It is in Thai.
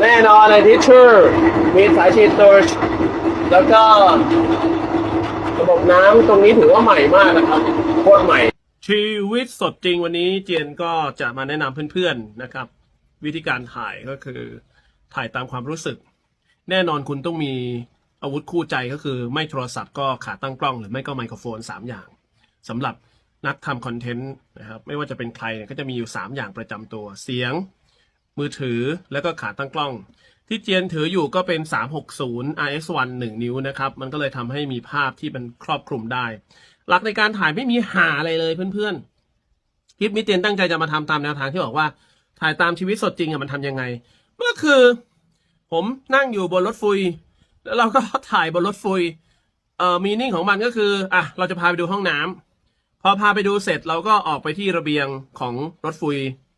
แน่นอนเลยทิชชู่มีสายฉีดตูชแล้วก็ระบบน้ำตรงนี้ถือว่าใหม่มากนะครับโคตรใหม่ ชีวิตสดจริงวันนี้เจียนก็จะมาแนะนำเพื่อนๆนะครับ วิธีการถ่ายก็คือถ่ายตามความรู้สึก แน่นอนคุณต้องมีอาวุธคู่ใจก็คือไม่โทรศัพท์ก็ขาตั้งกล้อง หรือไม่ก็ไมโครโฟน 3 อย่างสำหรับนักทำคอนเทนต์นะครับไม่ว่าจะเป็นใครเนี่ยก็จะมีอยู่ 3 อย่างประจำตัวเสียง มือถือแล้วก็ขาตั้งกล้อง ที่เจียนถืออยู่ก็เป็น 360 RS1 1 นิ้วนะครับ มันก็เลยทำให้มีภาพที่มันครอบคลุมได้ หลักในการถ่ายไม่มีหาอะไรเลยเพื่อนๆ คลิปนี้เตียนตั้งใจจะมาทำตามแนวทางที่บอกว่า ถ่ายตามชีวิตสดจริงอะมันทำยังไงเมื่อคือ ผมนั่งอยู่บนรถฟุย แล้วเราก็ถ่ายบนรถฟุยเอ่อมีนิ่งของมันก็คืออะเราจะพาไปดูห้องน้ำพอพาไปดูเสร็จเราก็ออกไปที่ระเบียงของรถฟุย